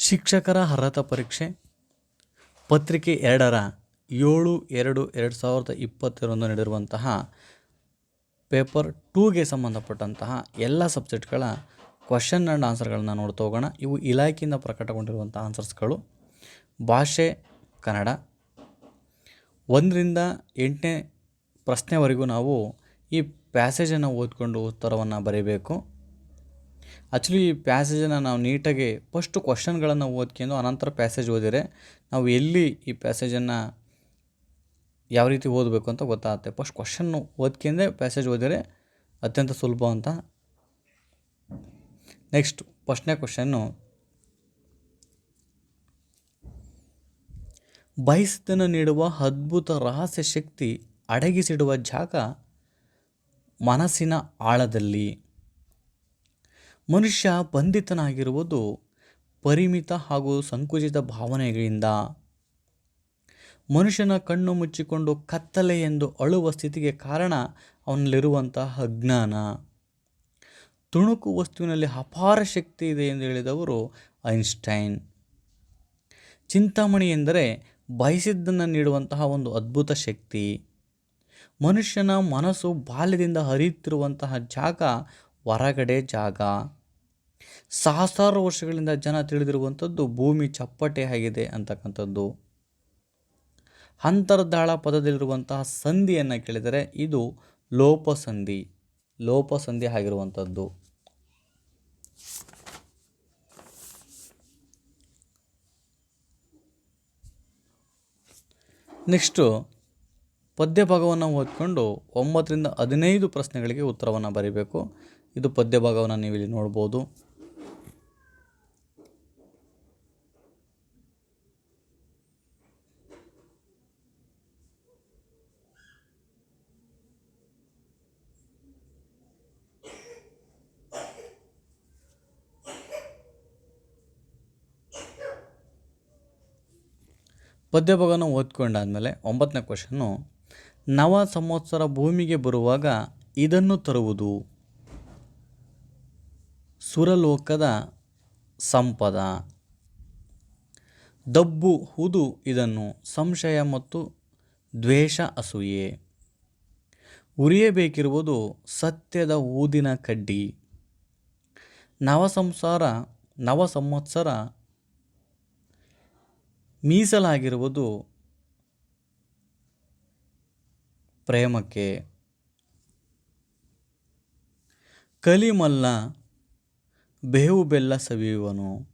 ಶಿಕ್ಷಕರ ಅರ್ಹತಾ ಪರೀಕ್ಷೆ. ಪತ್ರಿಕೆ ಎರಡರ ಏಳು ಎರಡು ಎರಡು ಸಾವಿರದ ಇಪ್ಪತ್ತರಂದು ನಡೆದಿರುವಂತಹ ಪೇಪರ್ ಟೂಗೆ ಸಂಬಂಧಪಟ್ಟಂತಹ ಎಲ್ಲ ಸಬ್ಜೆಕ್ಟ್ಗಳ ಕ್ವಶನ್ ಆ್ಯಂಡ್ ಆನ್ಸರ್ಗಳನ್ನ ನೋಡ್ತಾ ಹೋಗೋಣ. ಇವು ಇಲಾಖೆಯಿಂದ ಪ್ರಕಟಗೊಂಡಿರುವಂಥ ಆನ್ಸರ್ಸ್ಗಳು. ಭಾಷೆ, ಕನ್ನಡ. ಒಂದರಿಂದ ಎಂಟನೇ ಪ್ರಶ್ನೆವರೆಗೂ ನಾವು ಈ ಪ್ಯಾಸೇಜನ್ನು ಓದ್ಕೊಂಡು ಉತ್ತರವನ್ನು ಬರೀಬೇಕು. ಆ್ಯಕ್ಚುಲಿ ಈ ಪ್ಯಾಸೇಜನ್ನು ನಾವು ನೀಟಾಗಿ ಫಸ್ಟು ಕ್ವಶನ್ಗಳನ್ನು ಓದ್ಕೊಂಡು ಅನಂತರ ಪ್ಯಾಸೇಜ್ ಓದಿದರೆ ನಾವು ಎಲ್ಲಿ ಈ ಪ್ಯಾಸೇಜನ್ನು ಯಾವ ರೀತಿ ಓದಬೇಕು ಅಂತ ಗೊತ್ತಾಗುತ್ತೆ. ಫಸ್ಟ್ ಕ್ವಶನ್ನು ಓದ್ಕೊಂಡೇ ಪ್ಯಾಸೇಜ್ ಓದಿದರೆ ಅತ್ಯಂತ ಸುಲಭ ಅಂತ. ನೆಕ್ಸ್ಟ್ ಫಸ್ಟ್ನೇ ಕ್ವಶನ್ನು ಬಯಸಿದ್ದನ್ನು ನೀಡುವ ಅದ್ಭುತ ರಹಸ್ಯ ಶಕ್ತಿ ಅಡಗಿಸಿಡುವ ಜಾಗ ಮನಸ್ಸಿನ ಆಳದಲ್ಲಿ. ಮನುಷ್ಯ ಬಂಧಿತನಾಗಿರುವುದು ಪರಿಮಿತ ಹಾಗೂ ಸಂಕುಚಿತ ಭಾವನೆಗಳಿಂದ. ಮನುಷ್ಯನ ಕಣ್ಣು ಮುಚ್ಚಿಕೊಂಡು ಕತ್ತಲೆ ಎಂದು ಅಳುವ ಸ್ಥಿತಿಗೆ ಕಾರಣ ಅವನಲ್ಲಿರುವಂತಹ ಅಜ್ಞಾನ. ತುಣುಕು ವಸ್ತುವಿನಲ್ಲಿ ಅಪಾರ ಶಕ್ತಿ ಇದೆ ಎಂದು ಹೇಳಿದವರು ಐನ್ಸ್ಟೈನ್. ಚಿಂತಾಮಣಿ ಎಂದರೆ ಬಯಸಿದ್ದನ್ನು ನೀಡುವಂತಹ ಒಂದು ಅದ್ಭುತ ಶಕ್ತಿ. ಮನುಷ್ಯನ ಮನಸ್ಸು ಬಾಲ್ಯದಿಂದ ಹರಿಯುತ್ತಿರುವಂತಹ ಜಾಗ ಹೊರಗಡೆ ಜಾಗ. ಸಹಸ್ರಾರು ವರ್ಷಗಳಿಂದ ಜನ ತಿಳಿದಿರುವಂಥದ್ದು ಭೂಮಿ ಚಪ್ಪಟೆ ಆಗಿದೆ ಅಂತಕ್ಕಂಥದ್ದು. ಅಂತರ್ದಾಳ ಪದದಲ್ಲಿರುವಂತಹ ಸಂಧಿಯನ್ನು ಕೇಳಿದರೆ ಇದು ಲೋಪಸಂಧಿ ಲೋಪಸಂಧಿ ಆಗಿರುವಂಥದ್ದು. ನೆಕ್ಸ್ಟು ಪದ್ಯ ಭಾಗವನ್ನು ಓದ್ಕೊಂಡು ಒಂಬತ್ತರಿಂದ ಹದಿನೈದು ಪ್ರಶ್ನೆಗಳಿಗೆ ಉತ್ತರವನ್ನು ಬರೀಬೇಕು. ಇದು ಪದ್ಯ ಭಾಗವನ್ನು ನೀವು ನೋಡ್ಬೋದು. ಪದ್ಯ ಭಾಗನ ಓದ್ಕೊಂಡಾದಮೇಲೆ ಒಂಬತ್ತನೇ ಕ್ವಶನ್ನು, ನವ ಸಂವತ್ಸರ ಭೂಮಿಗೆ ಬರುವಾಗ ಇದನ್ನು ತರುವುದು. ಸುರಲೋಕದ ಸಂಪದ. ದಬ್ಬು ಹುದು ಇದನ್ನು ಸಂಶಯ ಮತ್ತು ದ್ವೇಷ ಅಸೂಯೆ. ಉರಿಯಬೇಕಿರುವುದು ಸತ್ಯದ ಊದಿನ ಕಡ್ಡಿ. ನವ ಸಂಸಾರ, ನವ ಸಂವತ್ಸರ ಮೀಸಲಾಗಿರುವುದು ಪ್ರೇಮಕ್ಕೆ. ಕಲಿಮಲ್ಲ ಬೇವು ಬೆಲ್ಲ ಸವಿಯುವನು.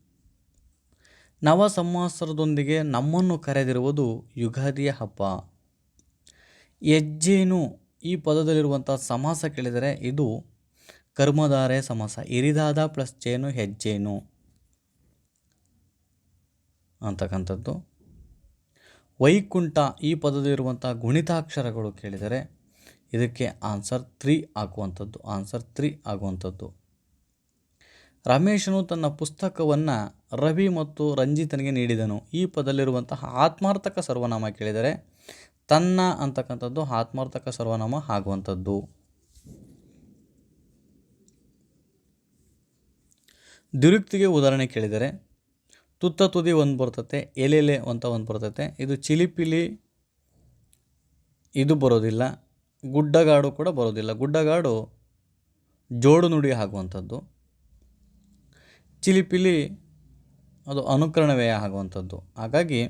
ನವ ಸಂವತ್ಸರದೊಂದಿಗೆ ನಮ್ಮನ್ನು ಕರೆದಿರುವುದು ಯುಗಾದಿಯ ಹಬ್ಬ. ಹೆಜ್ಜೇನು ಈ ಪದದಲ್ಲಿರುವಂಥ ಸಮಾಸ ಕೇಳಿದರೆ ಇದು ಕರ್ಮಧಾರೆ ಸಮಾಸ, ಇರಿದಾದ ಪ್ಲಸ್ ಜೇನು ಹೆಜ್ಜೇನು ಅಂತಕ್ಕಂಥದ್ದು. ವೈಕುಂಠ ಈ ಪದದಲ್ಲಿರುವಂಥ ಗುಣಿತಾಕ್ಷರಗಳು ಕೇಳಿದರೆ ಇದಕ್ಕೆ ಆನ್ಸರ್ ತ್ರೀ ಆಗುವಂಥದ್ದು ಆನ್ಸರ್ ತ್ರೀ ಆಗುವಂಥದ್ದು. ರಮೇಶನು ತನ್ನ ಪುಸ್ತಕವನ್ನು ರವಿ ಮತ್ತು ರಂಜಿತನಿಗೆ ನೀಡಿದನು. ಈ ಪದದಲ್ಲಿರುವಂತಹ ಆತ್ಮಾರ್ಥಕ ಸರ್ವನಾಮ ಕೇಳಿದರೆ ತನ್ನ ಅಂತಕ್ಕಂಥದ್ದು ಆತ್ಮಾರ್ಥಕ ಸರ್ವನಾಮ ಆಗುವಂಥದ್ದು. ದುರುಕ್ತಿಗೆ ಉದಾಹರಣೆ ಕೇಳಿದರೆ ತುತ್ತ ತುದಿ ಒಂದು ಬರ್ತತೆ, ಎಲೆಲೆ ಅಂತ ಒಂದು ಬರ್ತತೆ. ಇದು ಚಿಲಿಪಿಲಿ ಇದು ಬರೋದಿಲ್ಲ, ಗುಡ್ಡಗಾಡು ಕೂಡ ಬರೋದಿಲ್ಲ. ಗುಡ್ಡಗಾಡು ಜೋಡು ನುಡಿ ಆಗುವಂಥದ್ದು, ಚಿಲಿಪಿಲಿ ಅದು ಅನುಕರಣವೇ ಆಗುವಂಥದ್ದು. ಹಾಗಾಗಿ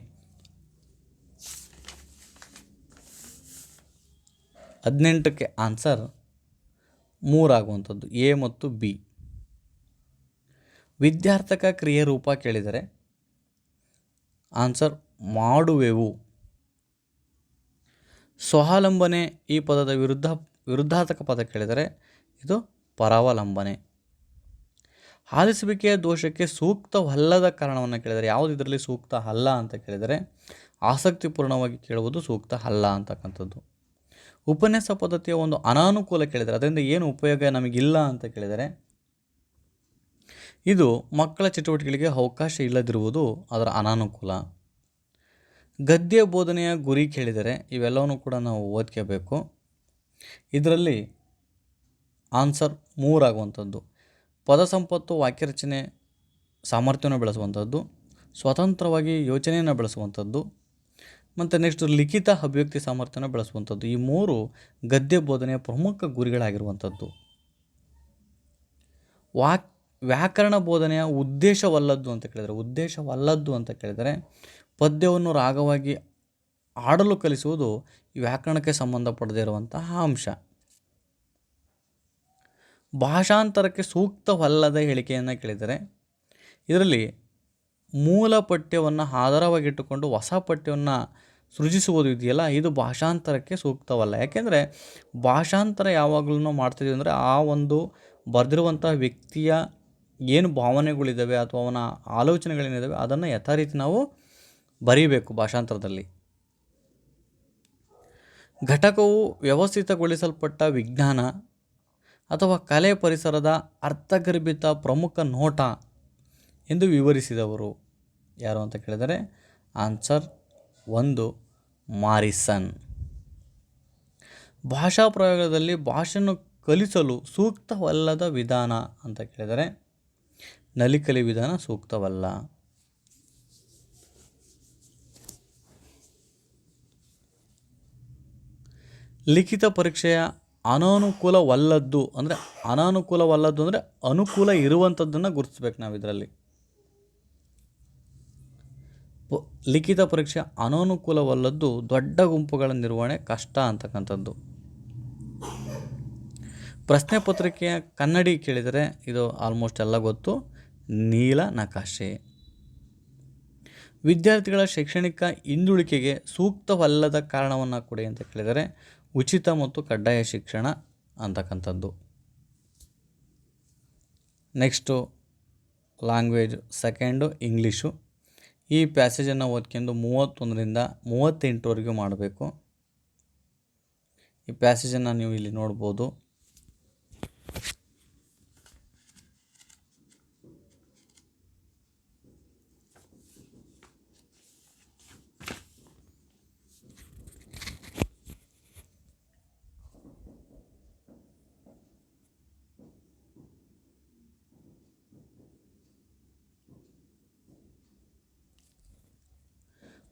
ಹದಿನೆಂಟಕ್ಕೆ ಆನ್ಸರ್ ಮೂರಾಗುವಂಥದ್ದು, ಎ ಮತ್ತು ಬಿ. ವಿದ್ಯಾರ್ಥಕ ಕ್ರಿಯೆ ರೂಪ ಕೇಳಿದರೆ ಆನ್ಸರ್ ಮಾಡುವೆವು. ಸ್ವಾವಲಂಬನೆ ಈ ಪದದ ವಿರುದ್ಧ, ವಿರುದ್ಧಾರ್ಥಕ ಪದ ಕೇಳಿದರೆ ಇದು ಪರಾವಲಂಬನೆ. ಆಲಿಸುವಿಕೆಯ ದೋಷಕ್ಕೆ ಸೂಕ್ತವಲ್ಲದ ಕಾರಣವನ್ನು ಕೇಳಿದರೆ ಯಾವುದು ಇದರಲ್ಲಿ ಸೂಕ್ತ ಅಲ್ಲ ಅಂತ ಕೇಳಿದರೆ ಆಸಕ್ತಿಪೂರ್ಣವಾಗಿ ಕೇಳುವುದು ಸೂಕ್ತ ಅಲ್ಲ ಅಂತಕ್ಕಂಥದ್ದು. ಉಪನ್ಯಾಸ ಪದ್ಧತಿಯ ಒಂದು ಅನಾನುಕೂಲ ಕೇಳಿದರೆ ಅದರಿಂದ ಏನು ಉಪಯೋಗ ನಮಗಿಲ್ಲ ಅಂತ ಕೇಳಿದರೆ ಇದು ಮಕ್ಕಳ ಚಟುವಟಿಕೆಗಳಿಗೆ ಅವಕಾಶ ಇಲ್ಲದಿರುವುದು ಅದರ ಅನಾನುಕೂಲ. ಗದ್ಯ ಬೋಧನೆಯ ಗುರಿ ಕೇಳಿದರೆ ಇವೆಲ್ಲವನ್ನು ಕೂಡ ನಾವು ಓದ್ಕೋಬೇಕು. ಇದರಲ್ಲಿ ಆನ್ಸರ್ ಮೂರಾಗುವಂಥದ್ದು. ಪದ ಸಂಪತ್ತು ವಾಕ್ಯರಚನೆ ಸಾಮರ್ಥ್ಯವನ್ನು ಬೆಳೆಸುವಂಥದ್ದು. ಸ್ವತಂತ್ರವಾಗಿ ಯೋಚನೆಯನ್ನು ಬೆಳೆಸುವಂಥದ್ದು. ಮತ್ತು ನೆಕ್ಸ್ಟ್ ಲಿಖಿತ ಅಭಿವ್ಯಕ್ತಿ ಸಾಮರ್ಥ್ಯನ ಬೆಳೆಸುವಂಥದ್ದು. ಈ ಮೂರು ಗದ್ಯ ಬೋಧನೆಯ ಪ್ರಮುಖ ಗುರಿಗಳಾಗಿರುವಂಥದ್ದು. ವಾಕ್ ವ್ಯಾಕರಣ ಬೋಧನೆಯ ಉದ್ದೇಶವಲ್ಲದ್ದು ಅಂತ ಕೇಳಿದರೆ, ಉದ್ದೇಶವಲ್ಲದ್ದು ಅಂತ ಕೇಳಿದರೆ ಪದ್ಯವನ್ನು ರಾಗವಾಗಿ ಆಡಲು ಕಲಿಸುವುದು ವ್ಯಾಕರಣಕ್ಕೆ ಸಂಬಂಧಪಡದೇ ಇರುವಂತಹ ಅಂಶ. ಭಾಷಾಂತರಕ್ಕೆ ಸೂಕ್ತವಲ್ಲದ ಹೇಳಿಕೆಯನ್ನು ಕೇಳಿದರೆ, ಇದರಲ್ಲಿ ಮೂಲ ಪಠ್ಯವನ್ನು ಆಧಾರವಾಗಿಟ್ಟುಕೊಂಡು ಹೊಸ ಪಠ್ಯವನ್ನು ಸೃಜಿಸುವುದು ಇದೆಯಲ್ಲ, ಇದು ಭಾಷಾಂತರಕ್ಕೆ ಸೂಕ್ತವಲ್ಲ. ಯಾಕೆಂದರೆ ಭಾಷಾಂತರ ಯಾವಾಗಲೂ ಮಾಡ್ತಿದ್ದೀವಿ ಅಂದರೆ ಆ ಒಂದು ಬರೆದಿರುವಂಥ ವ್ಯಕ್ತಿಯ ಏನು ಭಾವನೆಗಳಿದ್ದಾವೆ ಅಥವಾ ಅವನ ಆಲೋಚನೆಗಳೇನಿದ್ದಾವೆ ಅದನ್ನು ಯಥಾ ರೀತಿ ನಾವು ಬರೀಬೇಕು ಭಾಷಾಂತರದಲ್ಲಿ. ಘಟಕವು ವ್ಯವಸ್ಥಿತಗೊಳಿಸಲ್ಪಟ್ಟ ವಿಜ್ಞಾನ ಅಥವಾ ಕಲೆ ಪರಿಸರದ ಅರ್ಥಗರ್ಭಿತ ಪ್ರಮುಖ ನೋಟ ಎಂದು ವಿವರಿಸಿದವರು. ಯಾರು ಅಂತ ಕೇಳಿದರೆ ಆನ್ಸರ್ ಒಂದು, ಮಾರಿಸನ್. ಭಾಷಾ ಪ್ರಯೋಗದಲ್ಲಿ ಭಾಷೆಯನ್ನು ಕಲಿಸಲು ಸೂಕ್ತವಲ್ಲದ ವಿಧಾನ ಅಂತ ಕೇಳಿದರೆ ನಲಿಕಲಿ ವಿಧಾನ ಸೂಕ್ತವಲ್ಲ. ಲಿಖಿತ ಪರೀಕ್ಷೆಯ ಅನಾನುಕೂಲವಲ್ಲದ್ದು ಅಂದರೆ ಅನಾನುಕೂಲವಲ್ಲದ್ದು ಅಂದರೆ ಅನುಕೂಲ ಇರುವಂಥದ್ದನ್ನು ಗುರುತಿಸ್ಬೇಕು ನಾವು ಇದರಲ್ಲಿ. ಲಿಖಿತ ಪರೀಕ್ಷೆ ಅನಾನುಕೂಲವಲ್ಲದ್ದು ದೊಡ್ಡ ಗುಂಪುಗಳ ನಿರ್ವಹಣೆ ಕಷ್ಟ ಅಂತಕ್ಕಂಥದ್ದು. ಪ್ರಶ್ನೆ ಪತ್ರಿಕೆಯ ಕನ್ನಡಿ ಕೇಳಿದರೆ ಇದು ಆಲ್ಮೋಸ್ಟ್ ಎಲ್ಲ ಗೊತ್ತು. ನೀಲ ನಕಾಶೆ. ವಿದ್ಯಾರ್ಥಿಗಳ ಶೈಕ್ಷಣಿಕ ಹಿಂದುಳಿಕೆಗೆ ಸೂಕ್ತವಲ್ಲದ ಕಾರಣವನ್ನು ಕೊಡಿ ಅಂತ ಕೇಳಿದರೆ, ಉಚಿತ ಮತ್ತು ಕಡ್ಡಾಯ ಶಿಕ್ಷಣ ಅಂತಕ್ಕಂಥದ್ದು. Next, language. Second, English. ಈ ಪ್ಯಾಸೇಜನ್ನು ಓದ್ಕೊಂಡು ಮೂವತ್ತೊಂದರಿಂದ ಮೂವತ್ತೆಂಟರವರೆಗೂ ಮಾಡಬೇಕು. ಈ ಪ್ಯಾಸೇಜನ್ನು ನೀವು ಇಲ್ಲಿ ನೋಡ್ಬೋದು.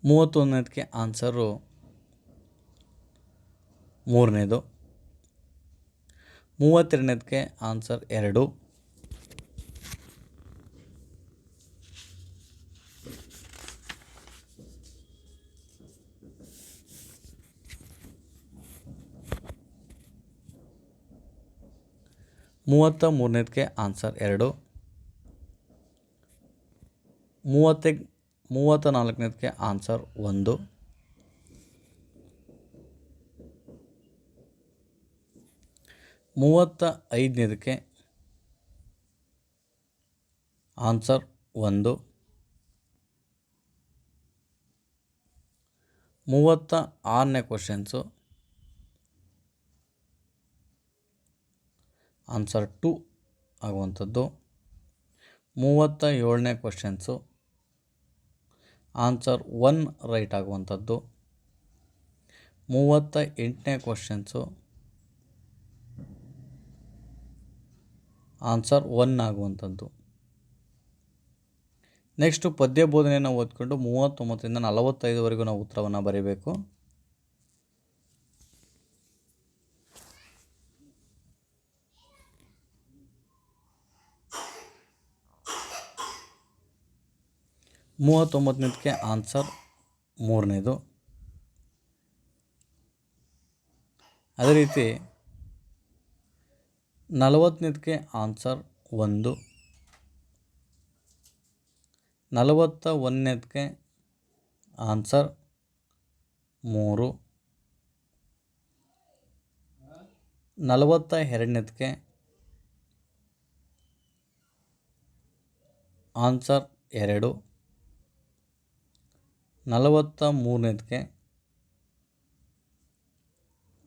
ಮೂವತ್ತೊಂದನೇದಕ್ಕೆ ಆನ್ಸರು ಮೂರನೇದು. ಮೂವತ್ತೆರಡನೇದಕ್ಕೆ ಆನ್ಸರ್ ಎರಡು. ಮೂವತ್ತ ಮೂರನೇದಕ್ಕೆ ಆನ್ಸರ್ ಎರಡು. ಮೂವತ್ತೆ ಮೂವತ್ತ ನಾಲ್ಕನೇದಕ್ಕೆ ಆನ್ಸರ್ ಒಂದು. ಮೂವತ್ತ ಐದನೇದಕ್ಕೆ ಆನ್ಸರ್ ಒಂದು. ಮೂವತ್ತ ಆರನೇ ಕ್ವಶನ್ಸು. ಆನ್ಸರ್ ಟು ಆಗುವಂಥದ್ದು. ಮೂವತ್ತ ಏಳನೇ ಕ್ವಶನ್ಸು. ಆನ್ಸರ್ ಒನ್ ರೈಟ್ ಆಗುವಂಥದ್ದು. ಮೂವತ್ತ ಎಂಟನೇ ಕ್ವಶನ್ಸು ಆನ್ಸರ್ ಒನ್ ಆಗುವಂಥದ್ದು. ನೆಕ್ಸ್ಟು ಪದ್ಯ ಬೋಧನೆಯನ್ನು ಓದ್ಕೊಂಡು ಮೂವತ್ತೊಂಬತ್ತರಿಂದ ನಲವತ್ತೈದುವರೆಗೂ ನಾವು ಉತ್ತರವನ್ನು ಬರೀಬೇಕು. ಮೂವತ್ತೊಂಬತ್ತನೇದಕ್ಕೆ ಆನ್ಸರ್ ಮೂರನೇದು. ಅದೇ ರೀತಿ ನಲವತ್ತನೇದಕ್ಕೆ ಆನ್ಸರ್ ಒಂದು. ನಲವತ್ತ ಒಂದನೇದಕ್ಕೆ ಆನ್ಸರ್ ಮೂರು. ನಲವತ್ತ ಎರಡನೇದಕ್ಕೆ ಆನ್ಸರ್ ಎರಡು. ನಲವತ್ತ ಮೂರನೇದಕ್ಕೆ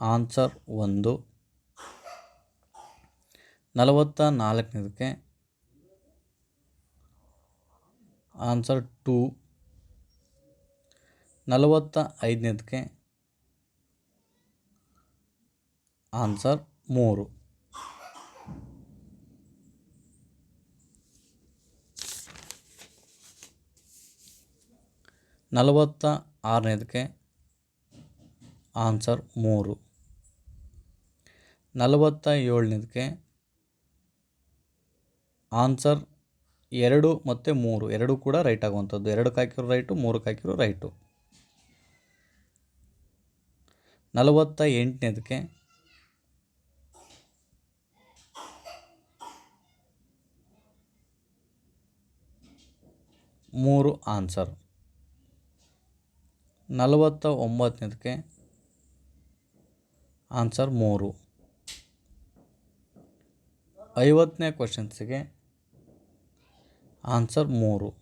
ಆನ್ಸರ್ ಒಂದು. ನಲವತ್ತ ನಾಲ್ಕನೇದಕ್ಕೆ ಆನ್ಸರ್ ಟೂ. ನಲವತ್ತ ಐದನೇದಕ್ಕೆ ಆನ್ಸರ್ ಮೂರು. ನಲವತ್ತ ಆರನೇದಕ್ಕೆ ಆನ್ಸರ್ ಮೂರು. ನಲವತ್ತ ಏಳನೇದಕ್ಕೆ ಆನ್ಸರ್ ಎರಡು ಮತ್ತು ಮೂರು. ಎರಡು ಕೂಡ ರೈಟ್ ಆಗುವಂಥದ್ದು. ಎರಡಕ್ಕೆ ಹಾಕಿರೋ ರೈಟು ಮೂರಕ್ಕೆ ಹಾಕಿರೋ ರೈಟು. ನಲವತ್ತ ಎಂಟನೇದಕ್ಕೆ ಮೂರು ಆನ್ಸರ್. ನಲವತ್ತ ಒಂಬತ್ತನೇದಕ್ಕೆ ಆನ್ಸರ್ ಮೂರು. ಐವತ್ತನೇ ಕ್ವಶನ್ಸಿಗೆ ಆನ್ಸರ್ ಮೂರು.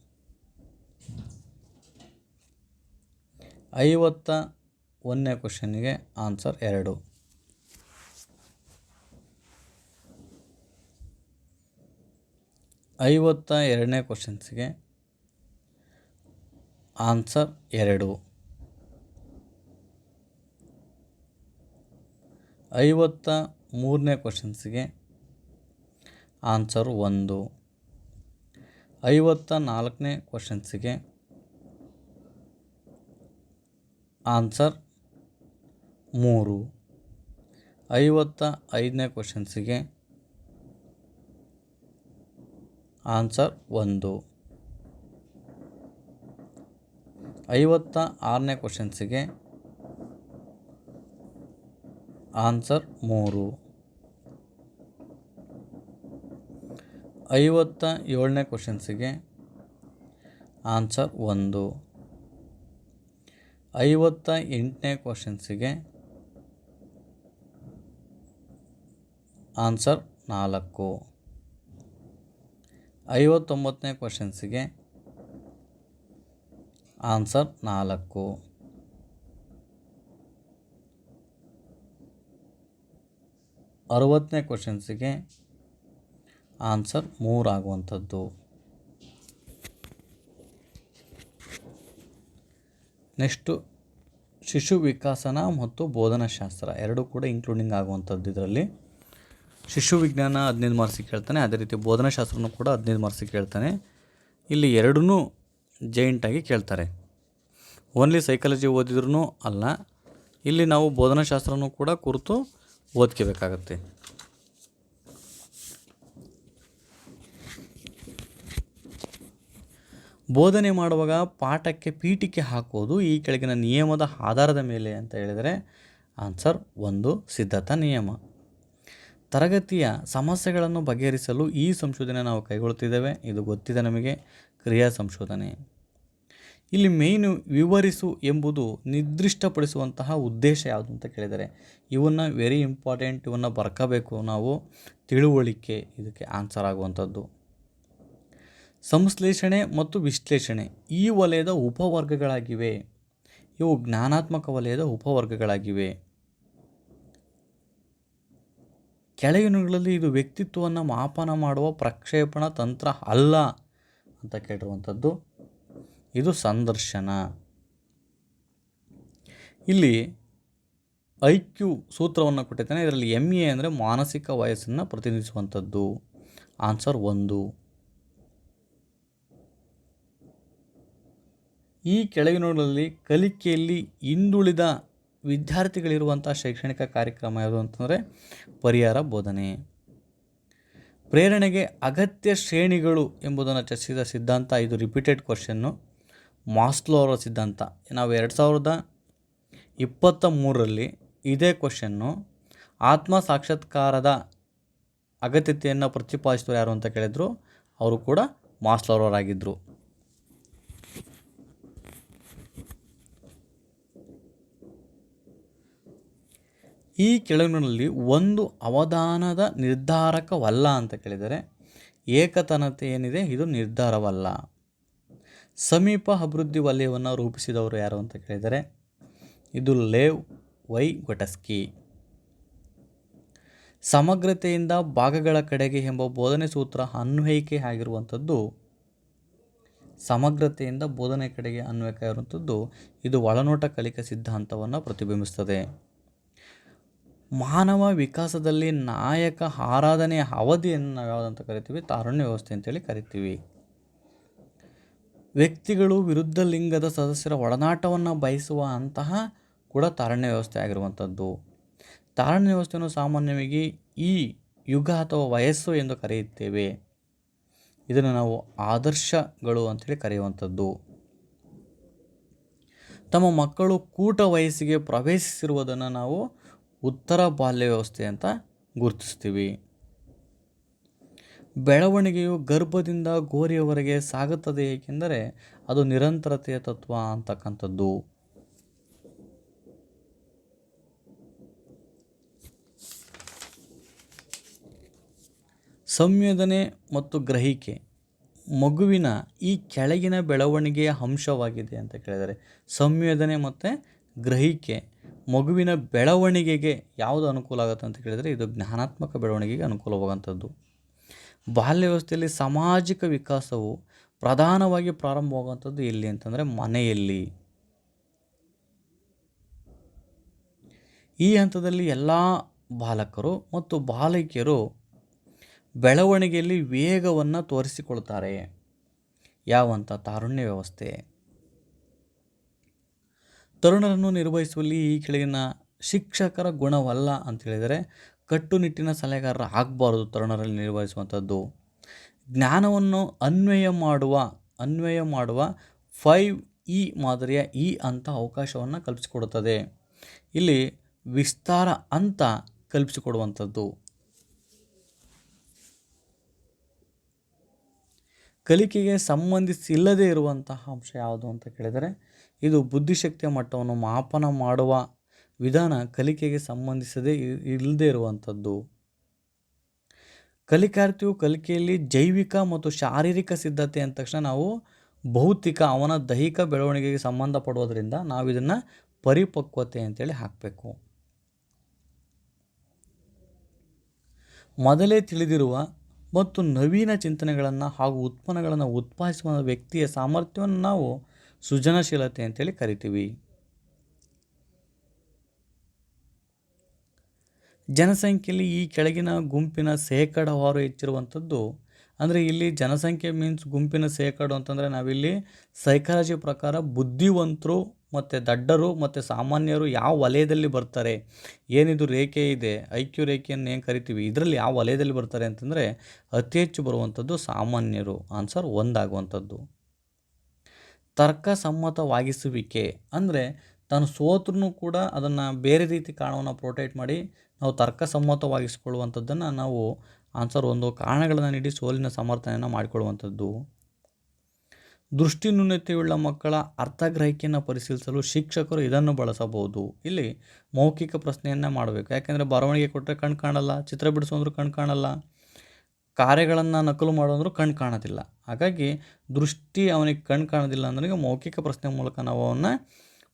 ಐವತ್ತ ಒಂದನೇ ಕ್ವಶನ್ನಿಗೆ ಆನ್ಸರ್ ಎರಡು. ಐವತ್ತ ಎರಡನೇ ಕ್ವಶನ್ಸಿಗೆ ಆನ್ಸರ್ ಎರಡು. ಐವತ್ತ ಮೂರನೇ ಕ್ವಶನ್ಸಿಗೆ ಆನ್ಸರ್ ಒಂದು. ಐವತ್ತ ನಾಲ್ಕನೇ ಕ್ವಶನ್ಸಿಗೆ ಆನ್ಸರ್ ಮೂರು. ಐವತ್ತ ಐದನೇ ಕ್ವಶನ್ಸಿಗೆ ಆನ್ಸರ್ ಒಂದು. ಐವತ್ತ ಆರನೇ ಕ್ವಶನ್ಸಿಗೆ ಆನ್ಸರ್ ಮೂರು. ಐವತ್ತ ಏಳನೇ ಕ್ವಶನ್ಸಿಗೆ ಆನ್ಸರ್ ಒಂದು. ಐವತ್ತ ಎಂಟನೇ ಕ್ವಶನ್ಸಿಗೆ ಆನ್ಸರ್ ನಾಲ್ಕು. ಐವತ್ತೊಂಬತ್ತನೇ ಕ್ವಶನ್ಸಿಗೆ ಆನ್ಸರ್ ನಾಲ್ಕು. ಅರುವತ್ತನೇ ಕ್ವಶನ್ಸಿಗೆ ಆನ್ಸರ್ ಮೂರಾಗುವಂಥದ್ದು. ನೆಕ್ಸ್ಟು ಶಿಶು ವಿಕಾಸನ ಮತ್ತು ಬೋಧನಾಶಾಸ್ತ್ರ ಎರಡೂ ಕೂಡ ಇನ್ಕ್ಲೂಡಿಂಗ್ ಆಗುವಂಥದ್ದು ಇದರಲ್ಲಿ. ಶಿಶು ವಿಜ್ಞಾನ ಹದಿನೈದು ಮಾರ್ಕ್ಸಿಗೆ ಕೇಳ್ತಾನೆ, ಅದೇ ರೀತಿ ಬೋಧನಾಶಾಸ್ತ್ರನೂ ಕೂಡ ಹದಿನೈದು ಮಾರ್ಕ್ಸಿಗೆ ಕೇಳ್ತಾನೆ. ಇಲ್ಲಿ ಎರಡೂ ಜೈಂಟಾಗಿ ಕೇಳ್ತಾರೆ. ಓನ್ಲಿ ಸೈಕಾಲಜಿ ಓದಿದ್ರೂ ಅಲ್ಲ, ಇಲ್ಲಿ ನಾವು ಬೋಧನಾಶಾಸ್ತ್ರನೂ ಕೂಡ ಕುರಿತು ಓದ್ಕೋಬೇಕಾಗತ್ತೆ. ಬೋಧನೆ ಮಾಡುವಾಗ ಪಾಠಕ್ಕೆ ಪೀಠಿಕೆ ಹಾಕೋದು ಈ ಕೆಳಗಿನ ನಿಯಮದ ಆಧಾರದ ಮೇಲೆ ಅಂತ ಹೇಳಿದರೆ ಆನ್ಸರ್ ಒಂದು, ಸಿದ್ಧತಾ ನಿಯಮ. ತರಗತಿಯ ಸಮಸ್ಯೆಗಳನ್ನು ಬಗೆಹರಿಸಲು ಈ ಸಂಶೋಧನೆ ನಾವು ಕೈಗೊಳ್ಳುತ್ತಿದ್ದೇವೆ. ಇದು ಗೊತ್ತಿದೆ ನಮಗೆ. ಕ್ರಿಯಾ ಸಂಶೋಧನೆ. ಇಲ್ಲಿ ಮೇಯ್ನು ವಿವರಿಸು ಎಂಬುದು ನಿರ್ದಿಷ್ಟಪಡಿಸುವಂತಹ ಉದ್ದೇಶ ಯಾವುದು ಅಂತ ಕೇಳಿದರೆ, ಇವನ್ನು ವೆರಿ ಇಂಪಾರ್ಟೆಂಟ್ ಇವನ್ನು ಬರ್ಕೋಬೇಕು ನಾವು ತಿಳುವಳಿಕೆ ಇದಕ್ಕೆ ಆನ್ಸರ್ ಆಗುವಂಥದ್ದು. ಸಂಶ್ಲೇಷಣೆ ಮತ್ತು ವಿಶ್ಲೇಷಣೆ ಈ ವಲಯದ ಉಪವರ್ಗಗಳಾಗಿವೆ. ಇವು ಜ್ಞಾನಾತ್ಮಕ ವಲಯದ ಉಪವರ್ಗಗಳಾಗಿವೆ. ಕೆಳಗಿನಗಳಲ್ಲಿ ಇದು ವ್ಯಕ್ತಿತ್ವವನ್ನು ಮಾಪನ ಮಾಡುವ ಪ್ರಕ್ಷೇಪಣ ತಂತ್ರ ಅಲ್ಲ ಅಂತ ಕೇಳಿರುವಂಥದ್ದು. ಇದು ಸಂದರ್ಶನ. ಇಲ್ಲಿ ಐ ಕ್ಯೂ ಸೂತ್ರವನ್ನು ಕೊಟ್ಟಿದ್ದಾನೆ ಇದರಲ್ಲಿ ಎಂ ಎ ಅಂದರೆ ಮಾನಸಿಕ ವಯಸ್ಸನ್ನು ಪ್ರತಿನಿಧಿಸುವಂಥದ್ದು. ಆನ್ಸರ್ ಒಂದು. ಈ ಕೆಳಗಿನಗಳಲ್ಲಿ ಕಲಿಕೆಯಲ್ಲಿ ಹಿಂದುಳಿದ ವಿದ್ಯಾರ್ಥಿಗಳಿರುವಂಥ ಶೈಕ್ಷಣಿಕ ಕಾರ್ಯಕ್ರಮ ಯಾವುದು ಅಂತಂದರೆ ಪರಿಹಾರ ಬೋಧನೆ. ಪ್ರೇರಣೆಗೆ ಅಗತ್ಯ ಶ್ರೇಣಿಗಳು ಎಂಬುದನ್ನು ಚರ್ಚಿಸಿದ ಸಿದ್ಧಾಂತ, ಇದು ರಿಪೀಟೆಡ್ ಕ್ವಶನ್ನು ಮಾಸ್ಲೋ ಅವರ ಸಿದ್ಧಾಂತ. ನಾವು ಎರಡು ಸಾವಿರದ ಇಪ್ಪತ್ತ ಮೂರರಲ್ಲಿ ಇದೇ ಕ್ವಶನ್ನು ಆತ್ಮ ಸಾಕ್ಷಾತ್ಕಾರದ ಅಗತ್ಯತೆಯನ್ನು ಪ್ರತಿಪಾದಿಸಿದವರು ಯಾರು ಅಂತ ಕೇಳಿದ್ರು, ಅವರು ಕೂಡ ಮಾಸ್ಲೋರವರಾಗಿದ್ದರು ಈ ಕೆಳಗಿನಲ್ಲಿ ಒಂದು ಅವಧಾನದ ನಿರ್ಧಾರಕವಲ್ಲ ಅಂತ ಕೇಳಿದರೆ, ಏಕತನತೆ ಏನಿದೆ? ಇದು ನಿರ್ಧಾರವಲ್ಲ. ಸಮೀಪ ಅಭಿವೃದ್ಧಿ ವಲಯವನ್ನು ರೂಪಿಸಿದವರು ಯಾರು ಅಂತ ಕೇಳಿದರೆ, ಇದು ಲೇವ್ ವೈ ಗೊಟಸ್ಕಿ ಸಮಗ್ರತೆಯಿಂದ ಭಾಗಗಳ ಕಡೆಗೆ ಎಂಬ ಬೋಧನೆ ಸೂತ್ರ ಅನ್ವಯಿಕೆ ಆಗಿರುವಂಥದ್ದು, ಸಮಗ್ರತೆಯಿಂದ ಬೋಧನೆ ಕಡೆಗೆ ಅನ್ವಯಕ ಇರುವಂಥದ್ದು ಇದು ಒಳನೋಟ ಕಲಿಕಾ ಸಿದ್ಧಾಂತವನ್ನು ಪ್ರತಿಬಿಂಬಿಸುತ್ತದೆ ಮಾನವ ವಿಕಾಸದಲ್ಲಿ ನಾಯಕ ಆರಾಧನೆಯ ಅವಧಿಯನ್ನು ನಾವು ಯಾವುದಂತ ಕರಿತೀವಿ? ತಾರುಣ್ಯ ವ್ಯವಸ್ಥೆ ಅಂತೇಳಿ ಕರಿತೀವಿ. ವ್ಯಕ್ತಿಗಳು ವಿರುದ್ಧ ಲಿಂಗದ ಸದಸ್ಯರ ಒಡನಾಟವನ್ನು ಬಯಸುವ ಅಂತಹ ಕೂಡ ತಾರಣ್ಯ ವ್ಯವಸ್ಥೆ ಆಗಿರುವಂಥದ್ದು. ತಾರಣ್ಯ ವ್ಯವಸ್ಥೆಯನ್ನು ಸಾಮಾನ್ಯವಾಗಿ ಈ ಯುಗ ಅಥವಾ ವಯಸ್ಸು ಎಂದು ಕರೆಯುತ್ತೇವೆ. ಇದನ್ನು ನಾವು ಆದರ್ಶಗಳು ಅಂತೇಳಿ ಕರೆಯುವಂಥದ್ದು. ತಮ್ಮ ಮಕ್ಕಳು ಕೂಟ ವಯಸ್ಸಿಗೆ ಪ್ರವೇಶಿಸಿರುವುದನ್ನು ನಾವು ಉತ್ತರ ಬಾಲ್ಯ ವ್ಯವಸ್ಥೆ ಅಂತ ಗುರುತಿಸ್ತೀವಿ ಬೆಳವಣಿಗೆಯು ಗರ್ಭದಿಂದ ಗೋರಿಯವರೆಗೆ ಸಾಗುತ್ತದೆ, ಏಕೆಂದರೆ ಅದು ನಿರಂತರತೆಯ ತತ್ವ ಅಂತಕ್ಕಂಥದ್ದು. ಸಂವೇದನೆ ಮತ್ತು ಗ್ರಹಿಕೆ. ಮಗುವಿನ ಈ ಕೆಳಗಿನ ಬೆಳವಣಿಗೆಯ ಅಂಶವಾಗಿದೆ ಅಂತ ಕೇಳಿದರೆ, ಸಂವೇದನೆ ಮತ್ತು ಗ್ರಹಿಕೆ. ಮಗುವಿನ ಬೆಳವಣಿಗೆಗೆ ಯಾವುದು ಅನುಕೂಲ ಆಗುತ್ತೆ ಅಂತ ಕೇಳಿದರೆ, ಇದು ಜ್ಞಾನಾತ್ಮಕ ಬೆಳವಣಿಗೆಗೆ ಅನುಕೂಲವಾಗುವಂಥದ್ದು. ಬಾಲ್ಯ ವ್ಯವಸ್ಥೆಯಲ್ಲಿ ಸಾಮಾಜಿಕ ವಿಕಾಸವು ಪ್ರಧಾನವಾಗಿ ಪ್ರಾರಂಭವಾಗುವಂಥದ್ದು ಎಲ್ಲಿ ಅಂತಂದರೆ ಮನೆಯಲ್ಲಿ. ಈ ಹಂತದಲ್ಲಿ ಎಲ್ಲ ಬಾಲಕರು ಮತ್ತು ಬಾಲಕಿಯರು ಬೆಳವಣಿಗೆಯಲ್ಲಿ ವೇಗವನ್ನು ತೋರಿಸಿಕೊಳ್ತಾರೆ. ಯಾವಂತ ತಾರುಣ್ಯ ವ್ಯವಸ್ಥೆ. ತರುಣರನ್ನು ನಿರ್ವಹಿಸುವಲ್ಲಿ ಈ ಕೆಳಗಿನ ಶಿಕ್ಷಕರ ಗುಣವಲ್ಲ ಅಂತ ಹೇಳಿದರೆ ಕಟ್ಟುನಿಟ್ಟಿನ ಸಲಹೆಗಾರರು ಆಗಬಾರ್ದು ತರುಣರಲ್ಲಿ ನಿರ್ವಹಿಸುವಂಥದ್ದು. ಜ್ಞಾನವನ್ನು ಅನ್ವಯ ಮಾಡುವ ಅನ್ವಯ ಮಾಡುವ ಫೈವ್ ಇ ಮಾದರಿಯ ಇ ಅಂತ ಅವಕಾಶವನ್ನು ಕಲ್ಪಿಸಿಕೊಡುತ್ತದೆ. ಇಲ್ಲಿ ವಿಸ್ತಾರ ಅಂತ ಕಲ್ಪಿಸಿಕೊಡುವಂಥದ್ದು. ಕಲಿಕೆಗೆ ಸಂಬಂಧಿಸಿಲ್ಲದೇ ಇರುವಂತಹ ಅಂಶ ಯಾವುದು ಅಂತ ಕೇಳಿದರೆ, ಇದು ಬುದ್ಧಿಶಕ್ತಿಯ ಮಟ್ಟವನ್ನು ಮಾಪನ ಮಾಡುವ ವಿಧಾನ ಕಲಿಕೆಗೆ ಸಂಬಂಧಿಸದೇ ಇಲ್ಲದೇ ಇರುವಂಥದ್ದು. ಕಲಿಕಾರ್ಥಿಯು ಕಲಿಕೆಯಲ್ಲಿ ಜೈವಿಕ ಮತ್ತು ಶಾರೀರಿಕ ಸಿದ್ಧತೆ ಅಂದ ತಕ್ಷಣ ನಾವು ಭೌತಿಕ, ಅವನ ದೈಹಿಕ ಬೆಳವಣಿಗೆಗೆ ಸಂಬಂಧಪಡುವುದರಿಂದ ನಾವು ಇದನ್ನು ಪರಿಪಕ್ವತೆ ಅಂತೇಳಿ ಹಾಕಬೇಕು. ಮೊದಲೇ ತಿಳಿದಿರುವ ಮತ್ತು ನವೀನ ಚಿಂತನೆಗಳನ್ನು ಹಾಗೂ ಉತ್ಪನ್ನಗಳನ್ನು ಉತ್ಪಾದಿಸುವ ವ್ಯಕ್ತಿಯ ಸಾಮರ್ಥ್ಯವನ್ನು ನಾವು ಸೃಜನಶೀಲತೆ ಅಂತೇಳಿ ಕರಿತೀವಿ. ಜನಸಂಖ್ಯೆಯಲ್ಲಿ ಈ ಕೆಳಗಿನ ಗುಂಪಿನ ಶೇಕಡವಾರು ಹೆಚ್ಚಿರುವಂಥದ್ದು, ಅಂದರೆ ಇಲ್ಲಿ ಜನಸಂಖ್ಯೆ ಮೀನ್ಸ್ ಗುಂಪಿನ ಶೇಕಡ ಅಂತಂದರೆ ನಾವಿಲ್ಲಿ ಸೈಕಾಲಜಿ ಪ್ರಕಾರ ಬುದ್ಧಿವಂತರು ಮತ್ತು ದಡ್ಡರು ಮತ್ತು ಸಾಮಾನ್ಯರು ಯಾವ ವಲಯದಲ್ಲಿ ಬರ್ತಾರೆ, ಏನಿದು ರೇಖೆ ಇದೆ ಐಕ್ಯು ಕ್ಯೂ ರೇಖೆಯನ್ನು ಏನು ಕರಿತೀವಿ, ಇದರಲ್ಲಿ ಯಾವ ವಲಯದಲ್ಲಿ ಬರ್ತಾರೆ ಅಂತಂದರೆ ಅತಿ ಹೆಚ್ಚು ಬರುವಂಥದ್ದು ಸಾಮಾನ್ಯರು ಆನ್ಸರ್ ಒಂದಾಗುವಂಥದ್ದು. ತರ್ಕಸಮ್ಮತವಾಗಿಸುವಿಕೆ ಅಂದರೆ ತಾನು ಸೋತ್ರೂ ಕೂಡ ಅದನ್ನು ಬೇರೆ ರೀತಿ ಕಾರಣವನ್ನು ಪ್ರೊಟೆಕ್ಟ್ ಮಾಡಿ ನಾವು ತರ್ಕಸಮ್ಮತವಾಗಿಸಿಕೊಳ್ಳುವಂಥದ್ದನ್ನು ನಾವು ಆನ್ಸರ್ ಒಂದು ಕಾರಣಗಳನ್ನು ನೀಡಿ ಸೋಲಿನ ಸಮರ್ಥನೆಯನ್ನು ಮಾಡಿಕೊಳ್ಳುವಂಥದ್ದು. ದೃಷ್ಟಿ ನ್ಯೂನತೆಯುಳ್ಳ ಮಕ್ಕಳ ಅರ್ಥಗ್ರಹಿಕೆಯನ್ನು ಪರಿಶೀಲಿಸಲು ಶಿಕ್ಷಕರು ಇದನ್ನು ಬಳಸಬಹುದು. ಇಲ್ಲಿ ಮೌಖಿಕ ಪ್ರಶ್ನೆಯನ್ನು ಮಾಡಬೇಕು. ಯಾಕೆಂದರೆ ಬರವಣಿಗೆ ಕೊಟ್ಟರೆ ಕಣ್ಣು ಕಾಣಲ್ಲ, ಚಿತ್ರ ಬಿಡಿಸೋಂದ್ರೂ ಕಣ್ ಕಾಣಲ್ಲ, ಕಾರ್ಯಗಳನ್ನು ನಕಲು ಮಾಡೋಂದ್ರೂ ಕಣ್ಣು ಕಾಣೋದಿಲ್ಲ. ಹಾಗಾಗಿ ದೃಷ್ಟಿ ಅವನಿಗೆ ಕಣ್ಣು ಕಾಣೋದಿಲ್ಲ ಅಂದ್ರೆ ಮೌಖಿಕ ಪ್ರಶ್ನೆ ಮೂಲಕ ನಾವು ಅವನ್ನ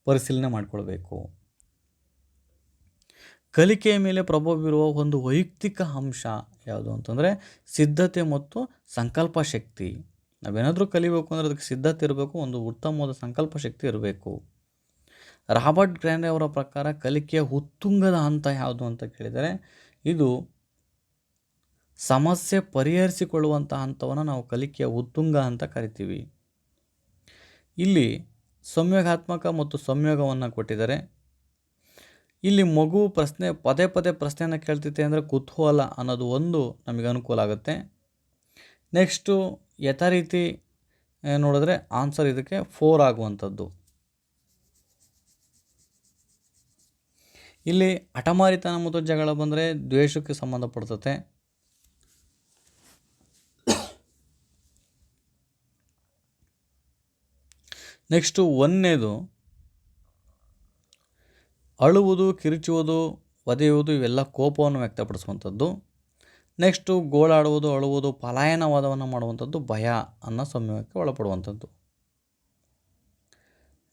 ಪರಿಶೀಲನೆ ಮಾಡಿಕೊಳ್ಬೇಕು. ಕಲಿಕೆಯ ಮೇಲೆ ಪ್ರಭಾವ ಬೀರುವ ಒಂದು ವೈಯಕ್ತಿಕ ಅಂಶ ಯಾವುದು ಅಂತಂದರೆ ಸಿದ್ಧತೆ ಮತ್ತು ಸಂಕಲ್ಪ ಶಕ್ತಿ. ನಾವೇನಾದರೂ ಕಲಿಬೇಕು ಅಂದರೆ ಅದಕ್ಕೆ ಸಿದ್ಧತೆ ಇರಬೇಕು, ಒಂದು ಉತ್ತಮವಾದ ಸಂಕಲ್ಪ ಶಕ್ತಿ ಇರಬೇಕು. ರಾಬರ್ಟ್ ಗ್ರ್ಯಾಂಡೆ ಅವರ ಪ್ರಕಾರ ಕಲಿಕೆಯ ಉತ್ತುಂಗದ ಹಂತ ಯಾವುದು ಅಂತ ಕೇಳಿದರೆ, ಇದು ಸಮಸ್ಯೆ ಪರಿಹರಿಸಿಕೊಳ್ಳುವಂಥ ಹಂತವನ್ನು ನಾವು ಕಲಿಕೆಯ ಉತ್ತುಂಗ ಅಂತ ಕರಿತೀವಿ. ಇಲ್ಲಿ ಸಂಯೋಗಾತ್ಮಕ ಮತ್ತು ಸಂಯೋಗವನ್ನು ಕೊಟ್ಟಿದ್ದಾರೆ. ಇಲ್ಲಿ ಮಗು ಪ್ರಶ್ನೆ, ಪದೇ ಪದೇ ಪ್ರಶ್ನೆಯನ್ನು ಕೇಳ್ತೈತೆ ಅಂದರೆ ಕುತೂಹಲ ಅನ್ನೋದು ಒಂದು ನಮಗೆ ಅನುಕೂಲ ಆಗುತ್ತೆ. ನೆಕ್ಸ್ಟು ಯಥಾ ರೀತಿ ನೋಡಿದ್ರೆ ಆನ್ಸರ್ ಇದಕ್ಕೆ ಫೋರ್ ಆಗುವಂಥದ್ದು. ಇಲ್ಲಿ ಹಠಮಾರಿತನ ಮತ್ತು ಜಗಳ ಬಂದರೆ ದ್ವೇಷಕ್ಕೆ ಸಂಬಂಧಪಡ್ತತೆ. ನೆಕ್ಸ್ಟು ಒಂದನೇದು ಅಳುವುದು, ಕಿರುಚುವುದು, ಒದೆಯುವುದು ಇವೆಲ್ಲ ಕೋಪವನ್ನು ವ್ಯಕ್ತಪಡಿಸುವಂಥದ್ದು. ನೆಕ್ಸ್ಟು ಗೋಳಾಡುವುದು, ಅಳುವುದು, ಪಲಾಯನವಾದವನ್ನು ಮಾಡುವಂಥದ್ದು ಭಯ ಅನ್ನೋ ಸಂಯೋಗಕ್ಕೆ ಒಳಪಡುವಂಥದ್ದು.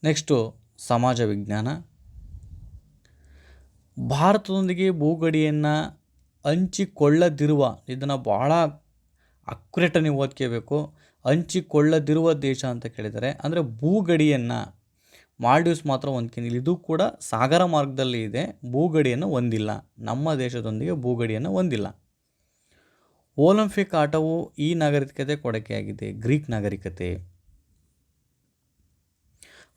ನೆಕ್ಸ್ಟು ಸಮಾಜ ವಿಜ್ಞಾನ. ಭಾರತದೊಂದಿಗೆ ಭೂಗಡಿಯನ್ನು ಹಂಚಿಕೊಳ್ಳದಿರುವ, ಇದನ್ನು ಭಾಳ ಅಕ್ಯುರೇಟಾಗಿ ಓದ್ಕೋಬೇಕು, ಹಂಚಿಕೊಳ್ಳದಿರುವ ದೇಶ ಅಂತ ಕೇಳಿದರೆ, ಅಂದರೆ ಭೂಗಡಿಯನ್ನು ಮಾಲ್ಡೀವ್ಸ್ ಮಾತ್ರ ಹೊಂದ್ಕೊಂಡಿಲ್ಲ ಇದು ಕೂಡ ಸಾಗರ ಮಾರ್ಗದಲ್ಲಿ ಇದೆ, ಭೂಗಡಿಯನ್ನು ಹೊಂದಿಲ್ಲ. ನಮ್ಮ ದೇಶದೊಂದಿಗೆ ಭೂಗಡಿಯನ್ನು ಹೊಂದಿಲ್ಲ. ಒಲಿಂಪಿಕ್ ಆಟವು ಈ ನಾಗರಿಕತೆ ಕೊಡಕೆಯಾಗಿದೆ ಗ್ರೀಕ್ ನಾಗರಿಕತೆ.